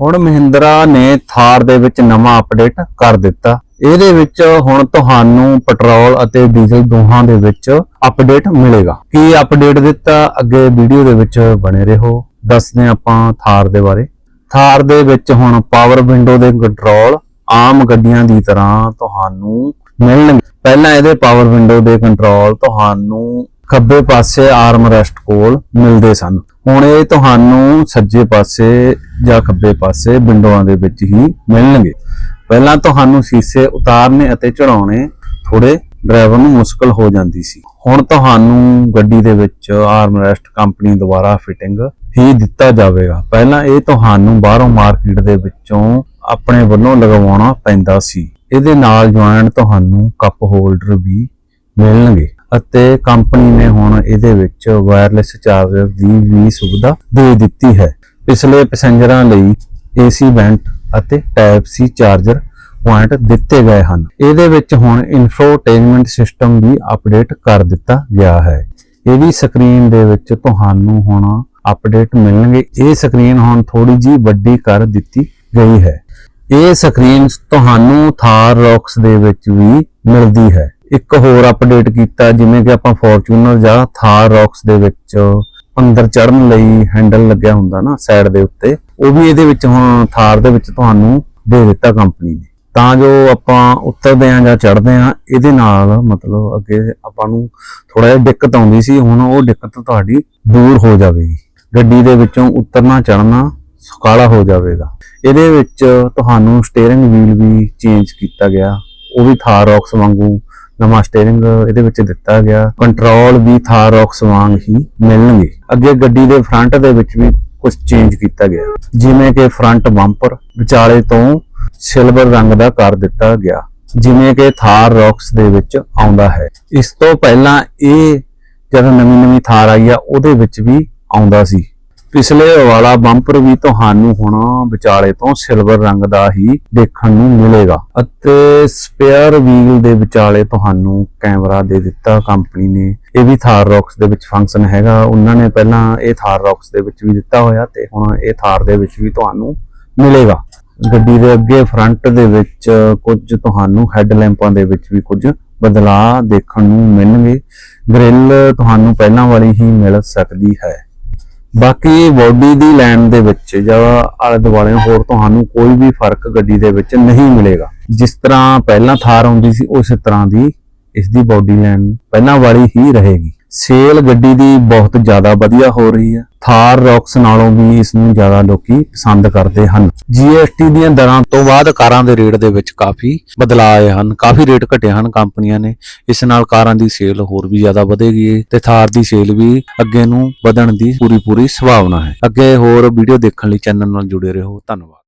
ਹੁਣ ਮਹਿੰਦਰਾ ਨੇ ਥਾਰ ਦੇ ਵਿੱਚ ਨਵਾਂ ਅਪਡੇਟ ਕਰ ਦਿੱਤਾ। ਇਹਦੇ ਵਿੱਚ ਹੁਣ ਤੁਹਾਨੂੰ ਪੈਟਰੋਲ ਅਤੇ ਡੀਜ਼ਲ ਦੋਹਾਂ ਦੇ ਵਿੱਚ ਅਪਡੇਟ ਮਿਲੇਗਾ। ਕੀ ਅਪਡੇਟ ਦਿੱਤਾ? ਅੱਗੇ ਵੀਡੀਓ ਦੇ ਵਿੱਚ ਬਣੇ ਰਹੋ। ਦੱਸਦੇ ਹਾਂ ਆਪਾਂ ਥਾਰ ਦੇ ਬਾਰੇ। ਥਾਰ ਦੇ ਵਿੱਚ ਹੁਣ ਪਾਵਰ ਵਿੰਡੋ ਦੇ ਕੰਟਰੋਲ ਆਮ ਗੱਡੀਆਂ ਦੀ ਤਰ੍ਹਾਂ ਤੁਹਾਨੂੰ ਮਿਲਣਗੇ। ਪਹਿਲਾਂ ਇਹਦੇ ਪਾਵਰ ਵਿੰਡੋ ਦੇ ਕੰਟਰੋਲ ਤੁਹਾਨੂੰ ਖੱਬੇ ਪਾਸੇ ਆਰਮ ਰੈਸਟ ਕੋਲ ਮਿਲਦੇ ਸਨ। ਹੁਣ ਇਹ ਤੁਹਾਨੂੰ ਸੱਜੇ ਪਾਸੇ ਜਾਂ ਖੱਬੇ ਪਾਸੇ ਵਿੰਡੋਆਂ ਦੇ ਵਿੱਚ ਹੀ ਮਿਲਣਗੇ। ਪਹਿਲਾਂ ਤੁਹਾਨੂੰ ਸ਼ੀਸ਼ੇ ਉਤਾਰਨੇ ਅਤੇ ਚੜਾਉਣੇ ਥੋੜੇ ਡਰਾਈਵਰ ਨੂੰ ਮੁਸ਼ਕਲ ਹੋ ਜਾਂਦੀ ਸੀ। ਹੁਣ ਤੁਹਾਨੂੰ ਗੱਡੀ ਦੇ ਵਿੱਚ ਆਰਮ ਰੈਸਟ ਕੰਪਨੀ ਦੁਆਰਾ ਫਿਟਿੰਗ ਹੀ ਦਿੱਤਾ ਜਾਵੇਗਾ। ਪਹਿਲਾਂ ਇਹ ਤੁਹਾਨੂੰ ਬਾਹਰੋਂ ਮਾਰਕੀਟ ਦੇ ਵਿੱਚੋਂ ਆਪਣੇ ਵੱਲੋਂ ਲਗਵਾਉਣਾ ਪੈਂਦਾ ਸੀ। ਇਹਦੇ ਨਾਲ ਜੁਆਇੰਟ ਤੁਹਾਨੂੰ ਕੱਪ ਹੋਲਡਰ ਵੀ ਮਿਲਣਗੇ। ਅਤੇ ਕੰਪਨੀ ਨੇ ਹੁਣ ਇਹਦੇ ਵਿੱਚ ਵਾਇਰਲੈਸ ਚਾਰਜਰ ਦੀ ਵੀ ਸੁਵਿਧਾ ਦੇ ਦਿੱਤੀ ਹੈ। ਪਿਛਲੇ ਪੈਸੇਂਜਰਾਂ ਲਈ AC ਵੈਂਟ ਅਤੇ ਟਾਈਪ C ਚਾਰਜਰ ਪੁਆਇੰਟ ਦਿੱਤੇ ਗਏ ਹਨ। ਇਹਦੇ ਵਿੱਚ ਹੁਣ ਇਨਫੋਟੇਨਮੈਂਟ ਸਿਸਟਮ ਵੀ ਅਪਡੇਟ ਕਰ ਦਿੱਤਾ ਗਿਆ ਹੈ। ਇਹਦੀ ਸਕਰੀਨ ਦੇ ਵਿੱਚ ਤੁਹਾਨੂੰ ਹੁਣ ਅਪਡੇਟ ਮਿਲਣਗੇ। ਇਹ ਸਕਰੀਨ ਹੁਣ ਥੋੜੀ ਜੀ ਵੱਡੀ ਕਰ ਦਿੱਤੀ ਗਈ ਹੈ। ਇਹ ਸਕਰੀਨ ਤੁਹਾਨੂੰ ਥਾਰ ਰੌਕਸ ਦੇ ਵਿੱਚ ਵੀ ਮਿਲਦੀ ਹੈ। ਇੱਕ ਹੋਰ ਅਪਡੇਟ ਕੀਤਾ, ਜਿਵੇਂ ਕਿ ਆਪਾਂ ਫੋਰਚੂਨਰ ਜਾਂ ਥਾਰ ਰੌਕਸ ਦੇ ਵਿੱਚ ਅੰਦਰ ਚੜਨ ਲਈ ਹੈਂਡਲ ਲੱਗਿਆ ਹੁੰਦਾ ਨਾ ਸਾਈਡ ਦੇ ਉੱਤੇ, ਉਹ ਵੀ ਇਹਦੇ ਵਿੱਚ ਹੁਣ ਥਾਰ ਦੇ ਵਿੱਚ ਤੁਹਾਨੂੰ ਦੇ ਦਿੱਤਾ ਕੰਪਨੀ ਨੇ। ਤਾਂ ਜੋ ਆਪਾਂ ਉਤਰਦੇ ਆਂ ਜਾਂ ਚੜਦੇ ਆਂ ਇਹਦੇ ਨਾਲ ਮਤਲਬ ਅੱਗੇ ਆਪਾਂ ਨੂੰ ਥੋੜਾ ਜਿਹਾ ਦਿੱਕਤ ਆਉਂਦੀ ਸੀ, ਹੁਣ ਉਹ ਦਿੱਕਤ ਤੁਹਾਡੀ ਦੂਰ ਹੋ ਜਾਵੇਗੀ। ਗੱਡੀ ਦੇ ਵਿੱਚੋਂ ਉਤਰਨਾ ਚੜਨਾ ਸੁਖਾਲਾ ਹੋ ਜਾਵੇਗਾ। ਇਹਦੇ ਵਿੱਚ ਤੁਹਾਨੂੰ ਸਟੀਅਰਿੰਗ ਵੀਲ ਵੀ ਚੇਂਜ ਕੀਤਾ ਗਿਆ, ਉਹ ਵੀ ਥਾਰ ਰੌਕਸ ਵਾਂਗੂ ਨਵਾਂ ਸਟੀਅਰਿੰਗ ਇਹਦੇ ਵਿੱਚ ਦਿੱਤਾ ਗਿਆ। ਕੰਟਰੋਲ ਵੀ ਥਾਰ ਰੌਕਸ ਵਾਂਗ ਹੀ ਮਿਲਣਗੇ। ਅੱਗੇ ਗੱਡੀ ਦੇ ਫਰੰਟ ਦੇ ਵਿੱਚ ਵੀ ਕੁਝ ਚੇਂਜ ਕੀਤਾ ਗਿਆ। ਜਿਵੇਂ ਕਿ ਫਰੰਟ ਬੰਪਰ ਵਿਚਾਲੇ ਤੋਂ ਸਿਲਵਰ ਰੰਗ ਦਾ ਕਰ ਦਿੱਤਾ ਗਿਆ। ਜਿਵੇਂ ਕਿ ਥਾਰ ਰੌਕਸ ਦੇ ਵਿੱਚ ਆਉਂਦਾ ਹੈ। ਇਸ ਤੋਂ ਪਹਿਲਾਂ ਇਹ ਜਦੋਂ ਨਵੀਂ ਨਵੀਂ ਥਾਰ ਆਈ ਆ, ਉਹਦੇ ਵਿੱਚ ਵੀ ਆਉਂਦਾ ਸੀ। ਪਿਛਲੇ ਵਾਲਾ ਬੰਪਰ ਵੀ ਤੁਹਾਨੂੰ ਹੁਣ ਵਿਚਾਲੇ ਤੋਂ ਸਿਲਵਰ ਰੰਗ ਦਾ ਹੀ ਦੇਖਣ ਨੂੰ ਮਿਲੇਗਾ। ਅਤੇ ਸਪੇਅਰ ਵੀਲ ਦੇ ਵਿਚਾਲੇ ਤੁਹਾਨੂੰ ਕੈਮਰਾ ਦੇ ਦਿੱਤਾ ਕੰਪਨੀ ਨੇ। ਇਹ ਵੀ ਥਾਰ ਰੌਕਸ ਦੇ ਵਿੱਚ ਫੰਕਸ਼ਨ ਹੈਗਾ। ਉਹਨਾਂ ਨੇ ਪਹਿਲਾਂ ਇਹ ਥਾਰ ਰੌਕਸ ਦੇ ਵਿੱਚ ਵੀ ਦਿੱਤਾ ਹੋਇਆ ਤੇ ਹੁਣ ਇਹ ਥਾਰ ਦੇ ਵਿੱਚ ਵੀ ਤੁਹਾਨੂੰ ਮਿਲੇਗਾ। ਗੱਡੀ ਦੇ ਅੱਗੇ ਫਰੰਟ ਦੇ ਵਿੱਚ ਕੁਝ ਤੁਹਾਨੂੰ ਹੈੱਡ ਲੈਂਪਾਂ ਦੇ ਵਿੱਚ ਵੀ ਕੁਝ ਬਦਲਾਅ ਦੇਖਣ ਨੂੰ ਮਿਲਣਗੇ। ਗ੍ਰਿਲ ਤੁਹਾਨੂੰ ਪਹਿਲਾਂ ਵਾਲੀ ਹੀ ਮਿਲ ਸਕਦੀ ਹੈ। ਬਾਕੀ ਬੋਡੀ ਦੀ ਲਾਈਨ ਦੇ ਵਿੱਚ ਜਾਂ ਆਲੇ ਦੁਆਲੇ ਹੋਰ ਤੁਹਾਨੂੰ ਕੋਈ ਵੀ ਫ਼ਰਕ ਗੱਡੀ ਦੇ ਵਿੱਚ ਨਹੀਂ ਮਿਲੇਗਾ। ਜਿਸ ਤਰ੍ਹਾਂ ਪਹਿਲਾਂ ਥਾਰ ਆਉਂਦੀ ਸੀ, ਉਸੇ ਤਰ੍ਹਾਂ ਦੀ ਇਸ ਦੀ ਬੋਡੀ ਲਾਈਨ ਪਹਿਲਾਂ ਵਾਲੀ ਹੀ ਰਹੇਗੀ। ਸੇਲ ਗੱਡੀ ਦੀ ਬਹੁਤ ਜ਼ਿਆਦਾ ਵਧੀਆ ਹੋ ਰਹੀ ਹੈ। ਥਾਰ ਰੌਕਸ ਨਾਲੋਂ ਵੀ ਇਸ ਨੂੰ ਜ਼ਿਆਦਾ ਲੋਕੀ ਪਸੰਦ ਕਰਦੇ ਹਨ। GST ਦੀਆਂ ਦਰਾਂ ਤੋਂ ਬਾਅਦ ਕਾਰਾਂ ਦੇ ਰੇਟ ਦੇ ਵਿੱਚ ਕਾਫੀ ਬਦਲਾਅ ਆਏ ਹਨ। ਕਾਫੀ ਰੇਟ ਘਟੇ ਹਨ ਕੰਪਨੀਆਂ ਨੇ। ਇਸ ਨਾਲ ਕਾਰਾਂ ਦੀ ਸੇਲ ਹੋਰ ਵੀ ਜ਼ਿਆਦਾ ਵਧੇਗੀ ਤੇ ਥਾਰ ਦੀ ਸੇਲ ਵੀ ਅੱਗੇ ਨੂੰ ਵਧਣ ਦੀ ਪੂਰੀ ਪੂਰੀ ਸੰਭਾਵਨਾ ਹੈ। ਅੱਗੇ ਹੋਰ ਵੀਡੀਓ ਦੇਖਣ ਲਈ ਚੈਨਲ ਨਾਲ ਜੁੜੇ ਰਹੋ। ਧੰਨਵਾਦ।